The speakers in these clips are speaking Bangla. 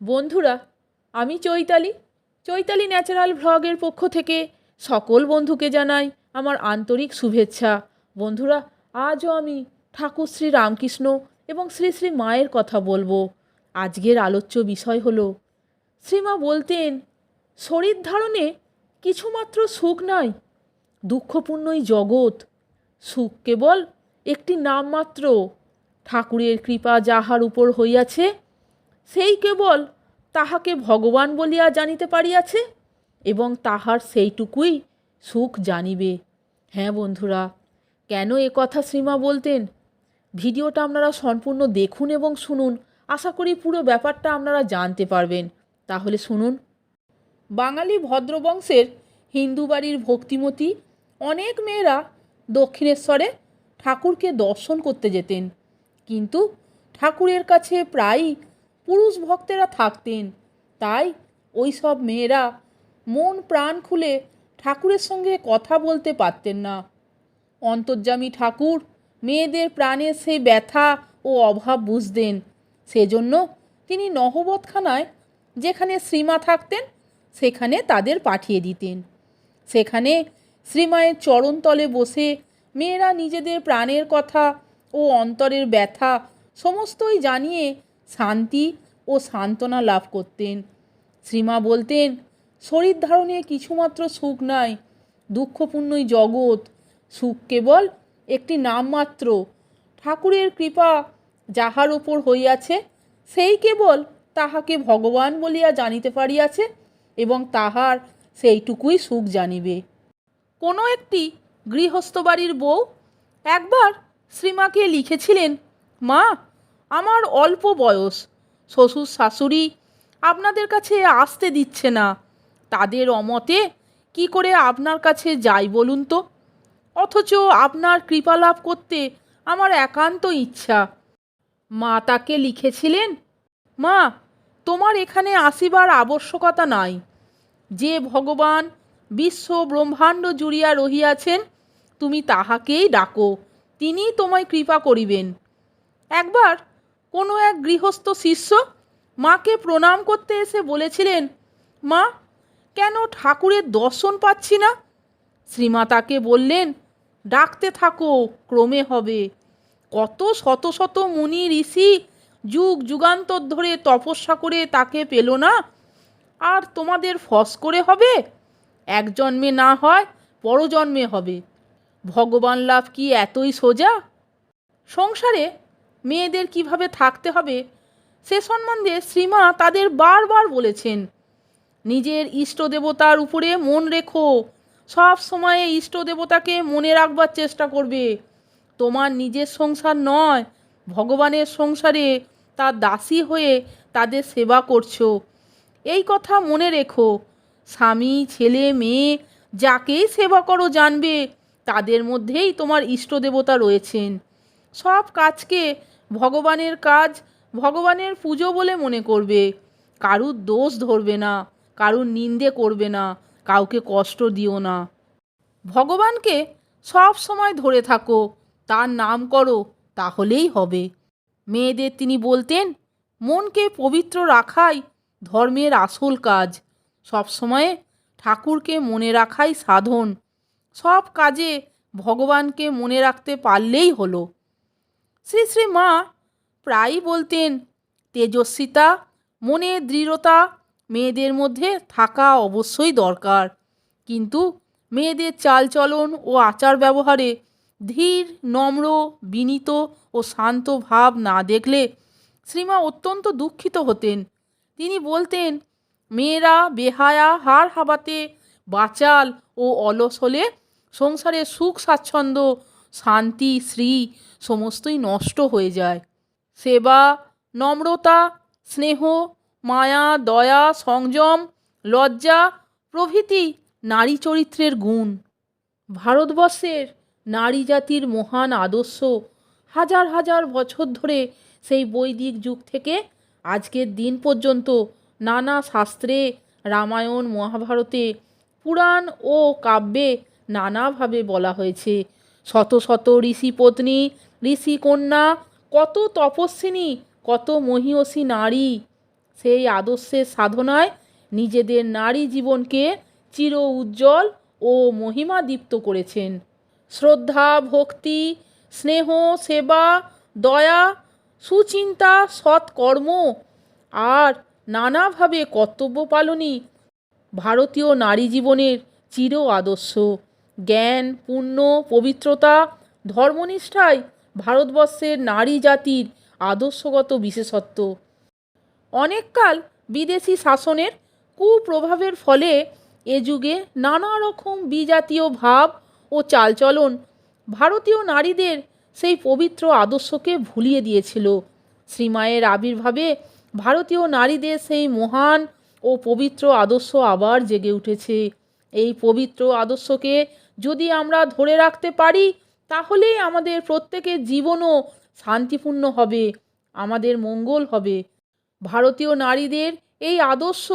বন্ধুরা, আমি চৈতালি। চৈতালি ন্যাচারাল ভ্লগের পক্ষ থেকে সকল বন্ধুকে জানাই আমার আন্তরিক শুভেচ্ছা। বন্ধুরা, আজও আমি ঠাকুর শ্রী রামকৃষ্ণ এবং শ্রী শ্রী মায়ের কথা বলব। আজকের আলোচ্য বিষয় হলো, শ্রীমা বলতেন, শরীর ধারণে কিছুমাত্র সুখ নাই, দুঃখপূর্ণই জগৎ। সুখ কেবল একটি নামমাত্র। ঠাকুরের কৃপা যাহার উপর হইয়াছে সেই কেবল তাহাকে ভগবান বলিয়া জানিতে পারিয়াছে এবং তাহার সেইটুকুই সুখ জানিবে। হ্যাঁ বন্ধুরা, কেন এ কথা শ্রীমা বলতেন? ভিডিওটা আপনারা সম্পূর্ণ দেখুন এবং শুনুন। আশা করি পুরো ব্যাপারটা আপনারা জানতে পারবেন। তাহলে শুনুন। বাঙালি ভদ্রবংশের হিন্দু বাড়ির ভক্তিমতী অনেক মেয়েরা দক্ষিণেশ্বরে ঠাকুরকে দর্শন করতে যেতেন। কিন্তু ঠাকুরের কাছে প্রায়ই পুরুষ ভক্তেরা থাকতেন। তাই ওই সব মেয়েরা মন প্রাণ খুলে ঠাকুরের সঙ্গে কথা বলতে পারতেন না। অন্তর্যামী ঠাকুর মেয়েদের প্রাণের সেই ব্যথা ও অভাব বুঝতেন। সেজন্য তিনি নহবতখানায় যেখানে শ্রীমা থাকতেন, সেখানে তাদের পাঠিয়ে দিতেন। সেখানে শ্রীমায়ের চরণতলে বসে মেয়েরা নিজেদের প্রাণের কথা ও অন্তরের ব্যথা সমস্তই জানিয়ে শান্তি ও সান্ত্বনা লাভ করতেন। শ্রীমা বলতেন, শরীর ধারণে কিছুমাত্র সুখ নাই, দুঃখপূর্ণই জগৎ। সুখ কেবল একটি নামমাত্র ঠাকুরের কৃপা যাহার ওপর হইয়াছে, সেই কেবল তাহাকে ভগবান বলিয়া জানিতে পারিয়াছে এবং তাহার সেইটুকুই সুখ জানিবে। কোনো একটি গৃহস্থ বাড়ির বউ একবার শ্রীমাকে লিখেছিলেন, মা, আমার অল্প বয়স শ্বশুর শাশুড়ি আপনাদের কাছে আসতে দিচ্ছে না। তাদের অমতে কি করে আপনার কাছে যাই বলুন তো? অথচ আপনার কৃপা লাভ করতে আমার একান্ত ইচ্ছা। মা তাকে লিখেছিলেন, মা, তোমার এখানে আসিবার আবশ্যকতা নাই। যে ভগবান বিশ্ব ব্রহ্মাণ্ড জুড়িয়া রহিয়াছেন, তুমি তাহাকেই ডাকো তিনি তোমায় কৃপা করিবেন। একবার কোনো এক গৃহস্থ শিষ্য মাকে প্রণাম করতে এসে বলেছিলেন, মা, কেন ঠাকুরের দর্শন পাচ্ছি না? শ্রীমা তাকে বললেন, ডাকতে থাকো, ক্রমে হবে। কত শত শত মুনি ঋষি যুগ যুগান্তর ধরে তপস্যা করে তাকে পেল না? আর তোমাদের ফস করে হবে? এক জন্মে না হয়, পরজন্মে হবে। ভগবান লাভ কি এতই সোজা? সংসারে মেয়েদের কীভাবে থাকতে হবে, সে সম্বন্ধে শ্রীমা তাদের বারবার বলেছেন। নিজের ইষ্ট দেবতার উপরে মন রেখো। সব সময়ে ইষ্ট দেবতাকে মনে রাখবার চেষ্টা করবে। তোমার নিজের সংসার নয়, ভগবানের সংসারে তার দাসী হয়ে তাদের সেবা করছ। এই কথা মনে রেখো। স্বামী, ছেলে, মেয়ে, যাকেই সেবা করো জানবে, তাদের মধ্যেই তোমার ইষ্ট দেবতা রয়েছেন। সব কাজকে ভগবানের কাজ, ভগবানের পুজো বলে মনে করবে। কারুর দোষ ধরবে না, কারুর নিন্দে করবে না, কাউকে কষ্ট দিও না। ভগবানকে সব সময় ধরে থাকো, তার নাম করো, তাহলেই হবে। মেয়েদের তিনি বলতেন, মনকে পবিত্র রাখাই ধর্মের আসল কাজ। সবসময়ে ঠাকুরকে মনে রাখাই সাধন। সব কাজে ভগবানকে মনে রাখতে পারলেই হলো। শ্রী শ্রী মা প্রায়ই বলতেন, তেজস্বিতা মনের দৃঢ়তা, মেয়েদের মধ্যে থাকা অবশ্যই দরকার। কিন্তু মেয়েদের চালচলন ও আচার ব্যবহারে ধীর, নম্র, বিনীত ও শান্ত ভাব না দেখলে শ্রীমা অত্যন্ত দুঃখিত হতেন। তিনি বলতেন, মেয়েরা বেহায়া হার হাবাতে বাচাল ও অলস হলে সংসারে সুখ স্বাচ্ছন্দ্য শান্তি, শ্রী, সমস্তই নষ্ট হয়ে যায়। সেবা, নম্রতা, স্নেহ, মায়া, দয়া, সংযম, লজ্জা প্রভৃতি নারী চরিত্রের গুণ। ভারতবর্ষের নারী জাতির মহান আদর্শ হাজার হাজার বছর ধরে সেই বৈদিক যুগ থেকে আজকের দিন পর্যন্ত নানা শাস্ত্রে রামায়ণ, মহাভারতে পুরাণ ও কাব্যে নানাভাবে বলা হয়েছে। শত শত ঋষি পত্নী, ঋষি কন্যা, কত তপস্বিনী, কত মহিয়সী নারী। সেই আদর্শের সাধনায় নিজেদের নারী জীবনকে চির উজ্জ্বল ও মহিমাদীপ্ত করেছেন। শ্রদ্ধা, ভক্তি, স্নেহ, সেবা, দয়া, সুচিন্তা, সৎকর্ম আর নানাভাবে কর্তব্য পালনই ভারতীয় নারী জীবনের চির আদর্শ। জ্ঞান, পুণ্য, পবিত্রতা, ধর্মনিষ্ঠাই ভারতবর্ষের নারী জাতির আদর্শগত বিশেষত্ব। অনেককাল বিদেশি শাসনের কুপ্রভাবের ফলে এ যুগে নানা রকম বিজাতীয় ভাব ও চালচলন ভারতীয় নারীদের সেই পবিত্র আদর্শকে ভুলিয়ে দিয়েছিল। শ্রীমায়ের আবির্ভাবে ভারতীয় নারীদের সেই মহান ও পবিত্র আদর্শ আবার জেগে উঠেছে। এই পবিত্র আদর্শকে যদি আমরা ধরে রাখতে পারি, তাহলেই আমাদের প্রত্যেকের জীবনও শান্তিপূর্ণ হবে, আমাদের মঙ্গল হবে। ভারতীয় নারীদের এই আদর্শ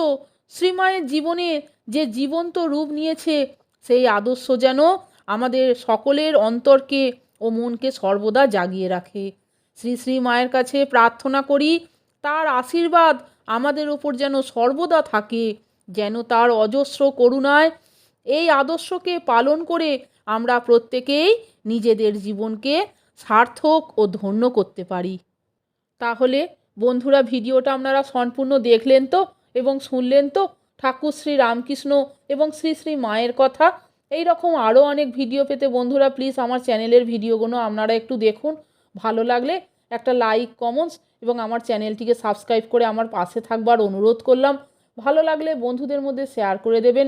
শ্রীমায়ের জীবনে যে জীবন্ত রূপ নিয়েছে, সেই আদর্শ যেন আমাদের সকলের অন্তরকে ও মনকে সর্বদা জাগিয়ে রাখে। শ্রী শ্রী মায়ের কাছে প্রার্থনা করি, তার আশীর্বাদ আমাদের ওপর যেন সর্বদা থাকে, যেন তার অজস্র করুণায় এই আদর্শকে পালন করে আমরা প্রত্যেকেই নিজেদের জীবনকে সার্থক ও ধন্য করতে পারি। তাহলে বন্ধুরা, ভিডিওটা আপনারা সম্পূর্ণ দেখলেন তো এবং শুনলেন তো? ঠাকুর শ্রী রামকৃষ্ণ এবং শ্রী শ্রী মায়ের কথা। এই রকম আরও অনেক ভিডিও পেতে বন্ধুরা, প্লিজ আমার চ্যানেলের ভিডিওগুলো আপনারা একটু দেখুন। ভালো লাগলে একটা লাইক, কমেন্টস এবং আমার চ্যানেলটিকে সাবস্ক্রাইব করে আমার পাশে থাকবার অনুরোধ করলাম। ভালো লাগলে বন্ধুদের মধ্যে শেয়ার করে দেবেন।